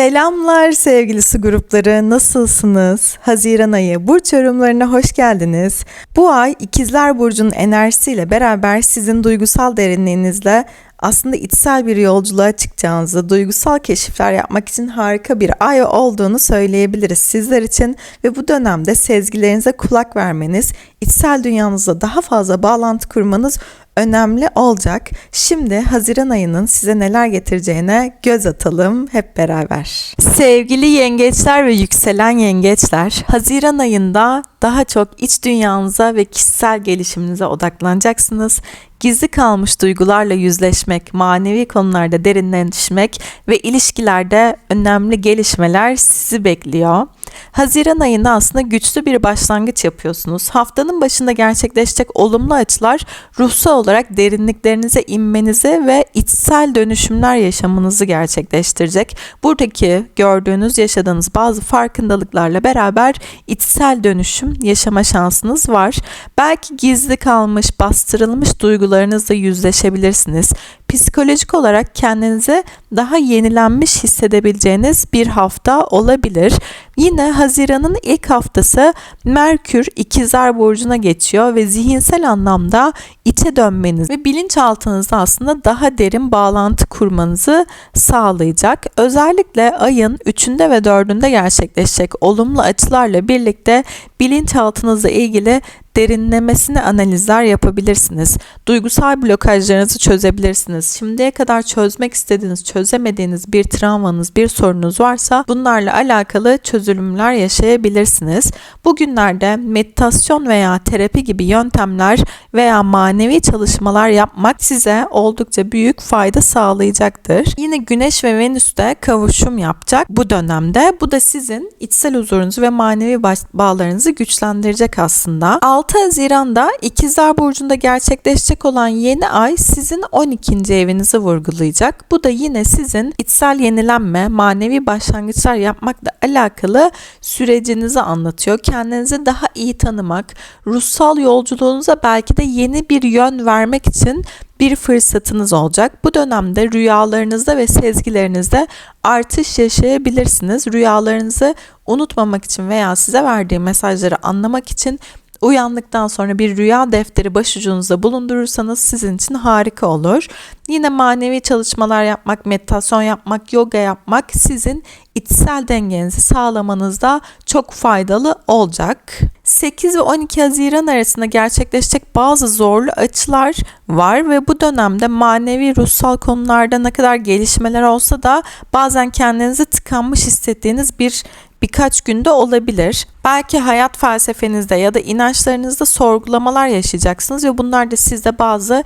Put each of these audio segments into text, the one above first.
Selamlar sevgili su grupları nasılsınız? Haziran ayı burç yorumlarına hoş geldiniz. Bu ay ikizler burcunun enerjisiyle beraber sizin duygusal derinliğinizle aslında içsel bir yolculuğa çıkacağınızı, duygusal keşifler yapmak için harika bir ay olduğunu söyleyebiliriz sizler için ve bu dönemde sezgilerinize kulak vermeniz, içsel dünyanızla daha fazla bağlantı kurmanız önemli olacak. Şimdi Haziran ayının size neler getireceğine göz atalım hep beraber. Sevgili yengeçler ve yükselen yengeçler, Haziran ayında daha çok iç dünyanıza ve kişisel gelişiminize odaklanacaksınız. Gizli kalmış duygularla yüzleşmek, manevi konularda derinleşmek ve ilişkilerde önemli gelişmeler sizi bekliyor. Haziran ayında aslında güçlü bir başlangıç yapıyorsunuz. Haftanın başında gerçekleşecek olumlu açılar ruhsal olarak derinliklerinize inmenizi ve içsel dönüşümler yaşamanızı gerçekleştirecek. Buradaki gördüğünüz, yaşadığınız bazı farkındalıklarla beraber içsel dönüşüm yaşama şansınız var. Belki gizli kalmış, bastırılmış duygularınızla yüzleşebilirsiniz. Psikolojik olarak kendinizi daha yenilenmiş hissedebileceğiniz bir hafta olabilir. Yine Haziran'ın ilk haftası Merkür İkizler Burcu'na geçiyor ve zihinsel anlamda içe dönmeniz ve bilinçaltınızda aslında daha derin bağlantı kurmanızı sağlayacak. Özellikle ayın 3'ünde ve 4'ünde gerçekleşecek olumlu açılarla birlikte bilinçaltınızla ilgili derinlemesine analizler yapabilirsiniz. Duygusal blokajlarınızı çözebilirsiniz. Şimdiye kadar çözmek istediğiniz, çözemediğiniz bir travmanız, bir sorunuz varsa bunlarla alakalı çözülümler yaşayabilirsiniz. Bugünlerde meditasyon veya terapi gibi yöntemler veya manevi çalışmalar yapmak size oldukça büyük fayda sağlayacaktır. Yine Güneş ve Venüs de kavuşum yapacak bu dönemde. Bu da sizin içsel huzurunuzu ve manevi bağlarınızı güçlendirecek aslında. 6 Haziran'da İkizler Burcu'nda gerçekleşecek olan yeni ay sizin 12. evinizi vurgulayacak. Bu da yine sizin içsel yenilenme, manevi başlangıçlar yapmakla alakalı sürecinizi anlatıyor. Kendinizi daha iyi tanımak, ruhsal yolculuğunuza belki de yeni bir yön vermek için bir fırsatınız olacak. Bu dönemde rüyalarınızda ve sezgilerinizde artış yaşayabilirsiniz. Rüyalarınızı unutmamak için veya size verdiği mesajları anlamak için Uyandıktan sonra bir rüya defteri başucunuzda bulundurursanız sizin için harika olur. Yine manevi çalışmalar yapmak, meditasyon yapmak, yoga yapmak sizin içsel dengenizi sağlamanızda çok faydalı olacak. 8 ve 12 Haziran arasında gerçekleşecek bazı zorlu açılar var ve bu dönemde manevi ruhsal konularda ne kadar gelişmeler olsa da bazen kendinizi tıkanmış hissettiğiniz bir birkaç günde olabilir. Belki hayat felsefenizde ya da inançlarınızda sorgulamalar yaşayacaksınız ve bunlar da sizde bazı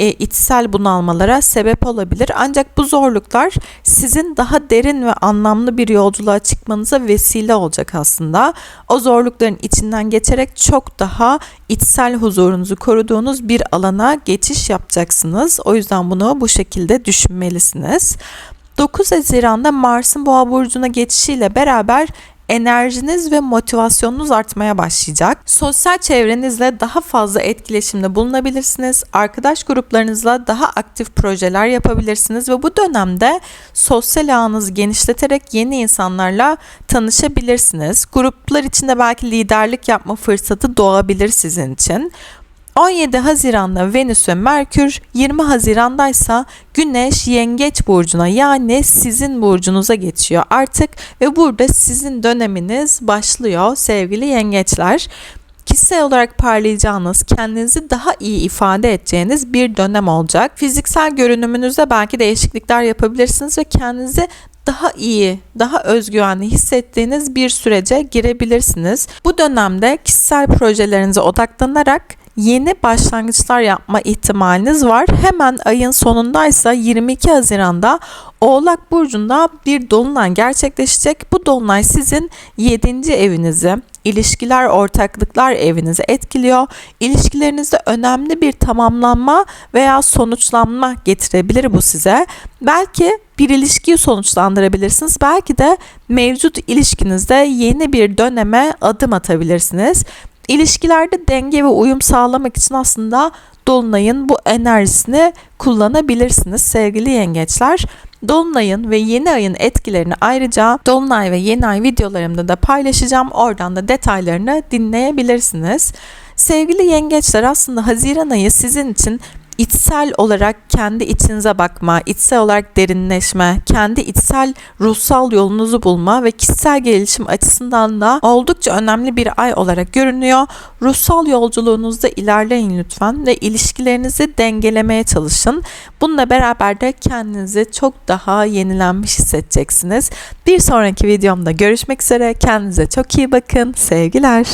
e, içsel bunalmalara sebep olabilir. Ancak bu zorluklar sizin daha derin ve anlamlı bir yolculuğa çıkmanıza vesile olacak aslında. O zorlukların içinden geçerek çok daha içsel huzurunuzu koruduğunuz bir alana geçiş yapacaksınız. O yüzden bunu bu şekilde düşünmelisiniz. 9 Haziran'da Mars'ın Boğa burcuna geçişiyle beraber enerjiniz ve motivasyonunuz artmaya başlayacak. Sosyal çevrenizle daha fazla etkileşimde bulunabilirsiniz. Arkadaş gruplarınızla daha aktif projeler yapabilirsiniz ve bu dönemde sosyal ağınızı genişleterek yeni insanlarla tanışabilirsiniz. Gruplar içinde belki liderlik yapma fırsatı doğabilir sizin için. 17 Haziran'da Venüs ve Merkür, 20 Haziran'da ise Güneş Yengeç burcuna yani sizin burcunuza geçiyor artık ve burada sizin döneminiz başlıyor sevgili yengeçler kişisel olarak parlayacağınız, kendinizi daha iyi ifade edeceğiniz bir dönem olacak. Fiziksel görünümünüzde belki değişiklikler yapabilirsiniz ve kendinizi daha iyi, daha özgüvenli hissettiğiniz bir sürece girebilirsiniz. Bu dönemde kişisel projelerinize odaklanarak yeni başlangıçlar yapma ihtimaliniz var. Hemen ayın sonundaysa 22 Haziran'da Oğlak Burcu'nda bir dolunay gerçekleşecek. Bu dolunay sizin 7. evinizi, ilişkiler, ortaklıklar evinizi etkiliyor. İlişkilerinizde önemli bir tamamlanma veya sonuçlanma getirebilir bu size. Belki bir ilişkiyi sonuçlandırabilirsiniz. Belki de mevcut ilişkinizde yeni bir döneme adım atabilirsiniz. İlişkilerde denge ve uyum sağlamak için aslında dolunayın bu enerjisini kullanabilirsiniz sevgili yengeçler. Dolunay'ın ve yeni ayın etkilerini ayrıca Dolunay ve yeni ay videolarımda da paylaşacağım. Oradan da detaylarını dinleyebilirsiniz. Sevgili yengeçler aslında Haziran ayı sizin için içsel olarak kendi içinize bakma, içsel olarak derinleşme, kendi içsel ruhsal yolunuzu bulma ve kişisel gelişim açısından da oldukça önemli bir ay olarak görünüyor. Ruhsal yolculuğunuzda ilerleyin lütfen ve ilişkilerinizi dengelemeye çalışın. Bununla beraber de kendinizi çok daha yenilenmiş hissedeceksiniz. Bir sonraki videomda görüşmek üzere. Kendinize çok iyi bakın. Sevgiler.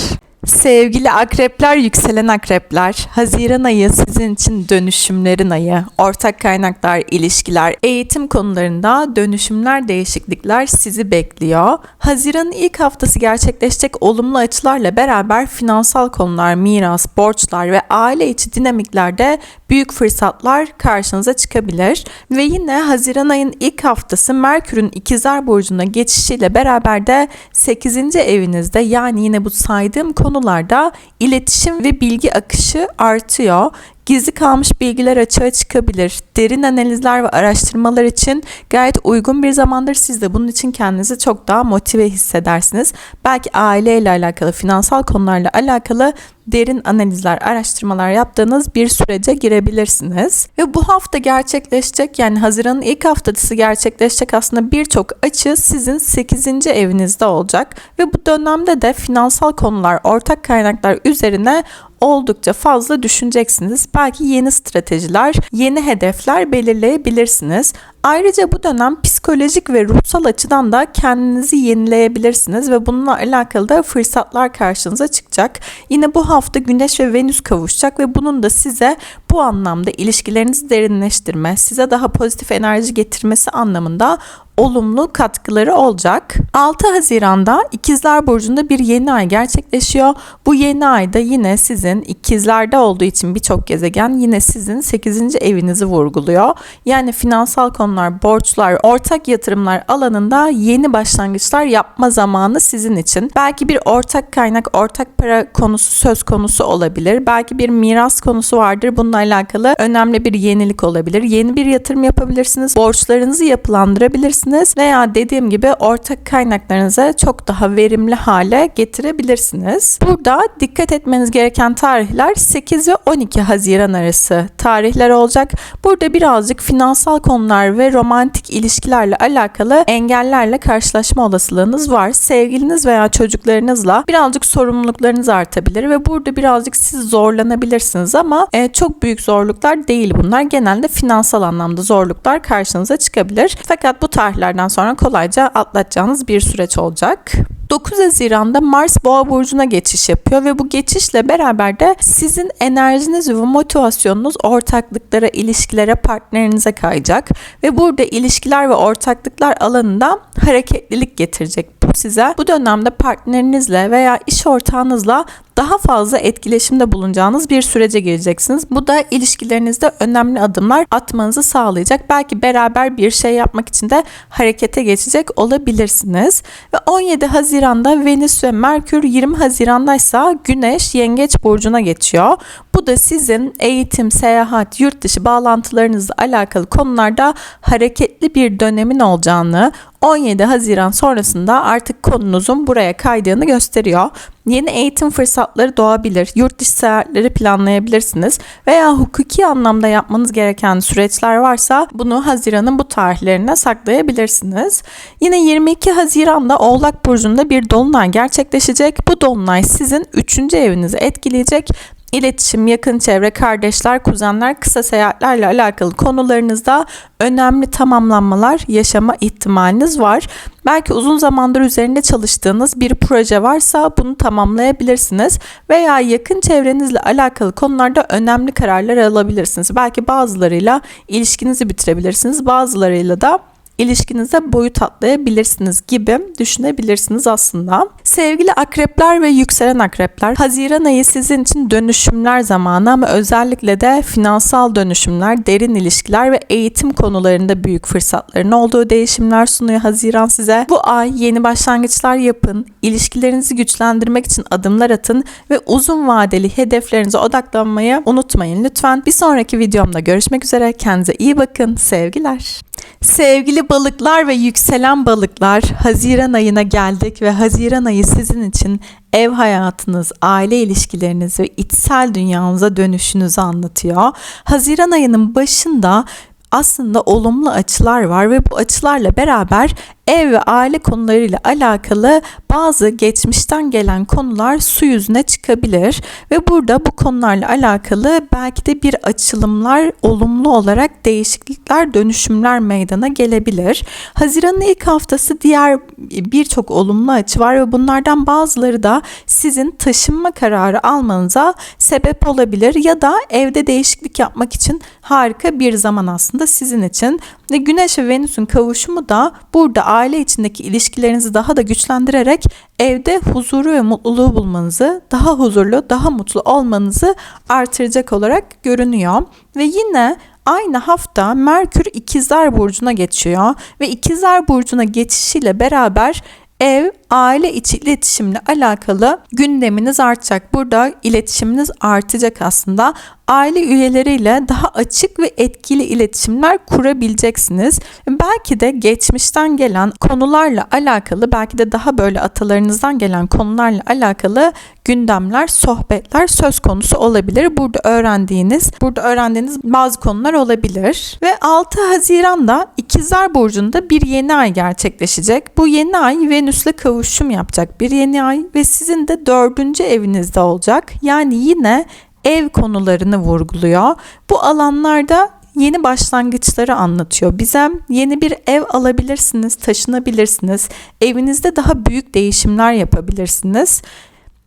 Sevgili akrepler, yükselen akrepler, Haziran ayı sizin için dönüşümlerin ayı. Ortak kaynaklar, ilişkiler, eğitim konularında dönüşümler, değişiklikler sizi bekliyor. Haziran'ın ilk haftası gerçekleşecek olumlu açılarla beraber finansal konular, miras, borçlar ve aile içi dinamiklerde büyük fırsatlar karşınıza çıkabilir. Ve yine Haziran ayın ilk haftası Merkür'ün İkizler Burcu'na geçişiyle beraber de 8. evinizde yani yine bu saydığım konularda iletişim ve bilgi akışı artıyor. Gizli kalmış bilgiler açığa çıkabilir. Derin analizler ve araştırmalar için gayet uygun bir zamandır. Siz de bunun için kendinizi çok daha motive hissedersiniz. Belki aileyle alakalı, finansal konularla alakalı derin analizler, araştırmalar yaptığınız bir sürece girebilirsiniz. Ve bu hafta gerçekleşecek yani Haziran'ın ilk haftası gerçekleşecek aslında birçok açı sizin 8. evinizde olacak. Ve bu dönemde de finansal konular, ortak kaynaklar üzerine oldukça fazla düşüneceksiniz. Belki yeni stratejiler, yeni hedefler belirleyebilirsiniz. Ayrıca bu dönem psikolojik ve ruhsal açıdan da kendinizi yenileyebilirsiniz ve bununla alakalı da fırsatlar karşınıza çıkacak. Yine bu hafta Güneş ve Venüs kavuşacak ve bunun da size bu anlamda ilişkilerinizi derinleştirme, size daha pozitif enerji getirmesi anlamında olumlu katkıları olacak. 6 Haziran'da İkizler Burcu'nda bir yeni ay gerçekleşiyor. Bu yeni ayda yine sizin ikizlerde olduğu için birçok gezegen yine sizin 8. evinizi vurguluyor. Yani finansal konular, borçlar, ortak yatırımlar alanında yeni başlangıçlar yapma zamanı sizin için. Belki bir ortak kaynak, ortak para konusu söz konusu olabilir. Belki bir miras konusu vardır. Bununla alakalı önemli bir yenilik olabilir. Yeni bir yatırım yapabilirsiniz. Borçlarınızı yapılandırabilirsiniz yapabilirsiniz veya dediğim gibi ortak kaynaklarınızı çok daha verimli hale getirebilirsiniz. Burada dikkat etmeniz gereken tarihler 8 ve 12 Haziran arası tarihler olacak. Burada birazcık finansal konular ve romantik ilişkilerle alakalı engellerle karşılaşma olasılığınız var. Sevgiliniz veya çocuklarınızla birazcık sorumluluklarınız artabilir ve burada birazcık siz zorlanabilirsiniz ama e, çok büyük zorluklar değil bunlar. Genelde finansal anlamda zorluklar karşınıza çıkabilir. Fakat bu tarihler tarihlerden sonra kolayca atlatacağınız bir süreç olacak. 9 Haziran'da Mars Boğa burcuna geçiş yapıyor ve bu geçişle beraber de sizin enerjiniz ve motivasyonunuz ortaklıklara, ilişkilere, partnerinize kayacak ve burada ilişkiler ve ortaklıklar alanında hareketlilik getirecek bu size. Bu dönemde partnerinizle veya iş ortağınızla daha fazla etkileşimde bulunacağınız bir sürece gireceksiniz. Bu da ilişkilerinizde önemli adımlar atmanızı sağlayacak. Belki beraber bir şey yapmak için de harekete geçecek olabilirsiniz. Ve 17 Haziran'da Venüs ve Merkür 20 Haziran'da ise Güneş Yengeç burcuna geçiyor. Bu da sizin eğitim, seyahat, yurt dışı bağlantılarınızla alakalı konularda hareketli bir dönemin olacağını, 17 Haziran sonrasında artık konunuzun buraya kaydığını gösteriyor. Yeni eğitim fırsatları doğabilir, yurt dışı seyahatleri planlayabilirsiniz veya hukuki anlamda yapmanız gereken süreçler varsa bunu Haziran'ın bu tarihlerine saklayabilirsiniz. Yine 22 Haziran'da Oğlak Burcu'nda bir dolunay gerçekleşecek. Bu dolunay sizin 3. evinizi etkileyecek İletişim, yakın çevre, kardeşler, kuzenler, kısa seyahatlerle alakalı konularınızda önemli tamamlanmalar yaşama ihtimaliniz var. Belki uzun zamandır üzerinde çalıştığınız bir proje varsa bunu tamamlayabilirsiniz veya yakın çevrenizle alakalı konularda önemli kararlar alabilirsiniz. Belki bazılarıyla ilişkinizi bitirebilirsiniz, bazılarıyla da ilişkinize boyut atlayabilirsiniz gibi düşünebilirsiniz aslında. Sevgili akrepler ve yükselen akrepler, Haziran ayı sizin için dönüşümler zamanı ama özellikle de finansal dönüşümler, derin ilişkiler ve eğitim konularında büyük fırsatların olduğu değişimler sunuyor Haziran size. Bu ay yeni başlangıçlar yapın, ilişkilerinizi güçlendirmek için adımlar atın ve uzun vadeli hedeflerinize odaklanmayı unutmayın lütfen. Bir sonraki videomda görüşmek üzere. Kendinize iyi bakın. Sevgiler. Sevgili Sevgili balıklar ve yükselen balıklar, Haziran ayına geldik ve Haziran ayı sizin için ev hayatınız, aile ilişkileriniz ve içsel dünyanıza dönüşünüzü anlatıyor. Haziran ayının başında aslında olumlu açılar var ve bu açılarla beraber ev ve aile konularıyla alakalı bazı geçmişten gelen konular su yüzüne çıkabilir ve burada bu konularla alakalı belki de bir açılımlar olumlu olarak değişiklikler, dönüşümler meydana gelebilir. Haziran'ın ilk haftası diğer birçok olumlu açı var ve bunlardan bazıları da sizin taşınma kararı almanıza sebep olabilir ya da evde değişiklik yapmak için harika bir zaman aslında sizin için. Ve Güneş ve Venüs'ün kavuşumu da burada aile içindeki ilişkilerinizi daha da güçlendirerek evde huzuru ve mutluluğu bulmanızı, daha huzurlu, daha mutlu olmanızı artıracak olarak görünüyor. Ve yine aynı hafta Merkür İkizler Burcu'na geçiyor ve İkizler Burcu'na geçişiyle beraber ev, aile içi iletişimle alakalı gündeminiz artacak. Burada iletişiminiz artacak aslında. Aile üyeleriyle daha açık ve etkili iletişimler kurabileceksiniz. Belki de geçmişten gelen konularla alakalı, belki de daha böyle atalarınızdan gelen konularla alakalı gündemler, sohbetler söz konusu olabilir. Burada öğrendiğiniz, burada öğrendiğiniz bazı konular olabilir. Ve 6 Haziran'da İkizler Burcu'nda bir yeni ay gerçekleşecek. Bu yeni ay Venüs'le kavuşum yapacak bir yeni ay ve sizin de dördüncü evinizde olacak. Yani yine ev konularını vurguluyor. Bu alanlarda yeni başlangıçları anlatıyor. Bize yeni bir ev alabilirsiniz, taşınabilirsiniz. Evinizde daha büyük değişimler yapabilirsiniz.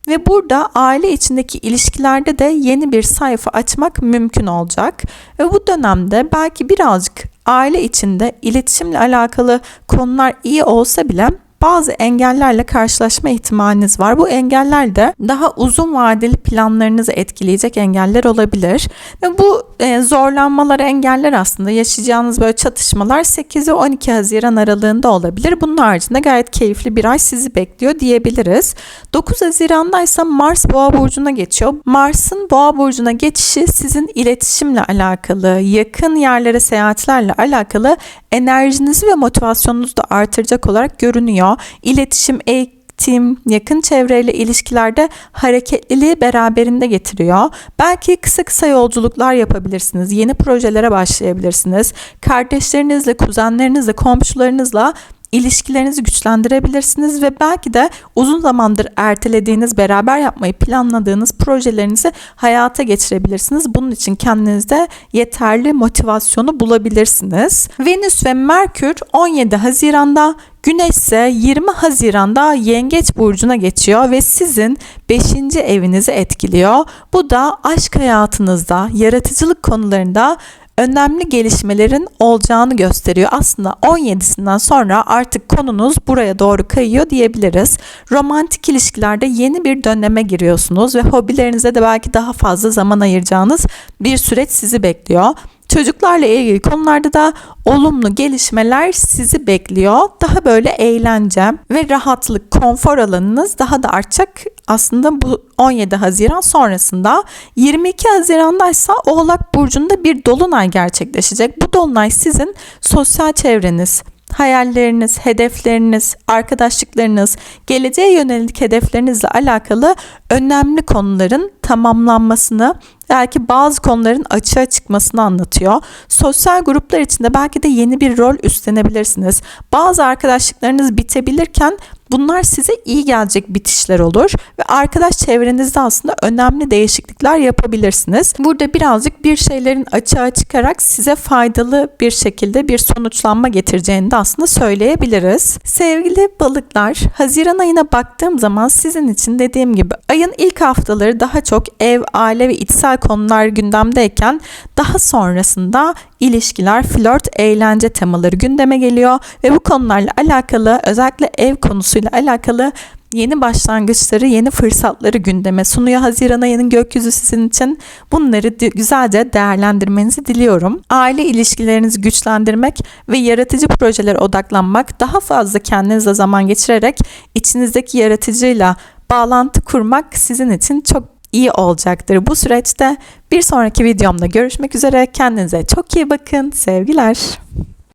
Ve burada aile içindeki ilişkilerde de yeni bir sayfa açmak mümkün olacak. Ve bu dönemde belki birazcık aile içinde iletişimle alakalı konular iyi olsa bile bazı engellerle karşılaşma ihtimaliniz var. Bu engeller de daha uzun vadeli planlarınızı etkileyecek engeller olabilir. Ve bu e, zorlanmalar, engeller aslında yaşayacağınız böyle çatışmalar 8 ve 12 Haziran aralığında olabilir. Bunun haricinde gayet keyifli bir ay sizi bekliyor diyebiliriz. 9 Haziran'da ise Mars Boğa burcuna geçiyor. Mars'ın Boğa burcuna geçişi sizin iletişimle alakalı, yakın yerlere seyahatlerle alakalı enerjinizi ve motivasyonunuzu da artıracak olarak görünüyor. İletişim, eğitim, yakın çevreyle ilişkilerde hareketliliği beraberinde getiriyor. Belki kısa kısa yolculuklar yapabilirsiniz. Yeni projelere başlayabilirsiniz. Kardeşlerinizle, kuzenlerinizle, komşularınızla ilişkilerinizi güçlendirebilirsiniz ve belki de uzun zamandır ertelediğiniz, beraber yapmayı planladığınız projelerinizi hayata geçirebilirsiniz. Bunun için kendinizde yeterli motivasyonu bulabilirsiniz. Venüs ve Merkür 17 Haziran'da Güneş ise 20 Haziran'da Yengeç burcuna geçiyor ve sizin 5. evinizi etkiliyor. Bu da aşk hayatınızda, yaratıcılık konularında önemli gelişmelerin olacağını gösteriyor. Aslında 17'sinden sonra artık konunuz buraya doğru kayıyor diyebiliriz. Romantik ilişkilerde yeni bir döneme giriyorsunuz ve hobilerinize de belki daha fazla zaman ayıracağınız bir süreç sizi bekliyor. Çocuklarla ilgili konularda da olumlu gelişmeler sizi bekliyor. Daha böyle eğlence ve rahatlık, konfor alanınız daha da artacak. Aslında bu 17 Haziran sonrasında 22 Haziran'da ise Oğlak Burcu'nda bir dolunay gerçekleşecek. Bu dolunay sizin sosyal çevreniz, hayalleriniz, hedefleriniz, arkadaşlıklarınız, geleceğe yönelik hedeflerinizle alakalı önemli konuların tamamlanmasını, belki bazı konuların açığa çıkmasını anlatıyor. Sosyal gruplar içinde belki de yeni bir rol üstlenebilirsiniz. Bazı arkadaşlıklarınız bitebilirken Bunlar size iyi gelecek bitişler olur ve arkadaş çevrenizde aslında önemli değişiklikler yapabilirsiniz. Burada birazcık bir şeylerin açığa çıkarak size faydalı bir şekilde bir sonuçlanma getireceğini de aslında söyleyebiliriz. Sevgili balıklar, Haziran ayına baktığım zaman sizin için dediğim gibi ayın ilk haftaları daha çok ev, aile ve içsel konular gündemdeyken daha sonrasında ilişkiler, flört, eğlence temaları gündeme geliyor ve bu konularla alakalı özellikle ev konusuyla alakalı yeni başlangıçları, yeni fırsatları gündeme sunuyor. Haziran ayının gökyüzü sizin için bunları güzelce değerlendirmenizi diliyorum. Aile ilişkilerinizi güçlendirmek ve yaratıcı projelere odaklanmak, daha fazla kendinizle zaman geçirerek içinizdeki yaratıcıyla bağlantı kurmak sizin için çok iyi olacaktır bu süreçte. Bir sonraki videomda görüşmek üzere. Kendinize çok iyi bakın. Sevgiler.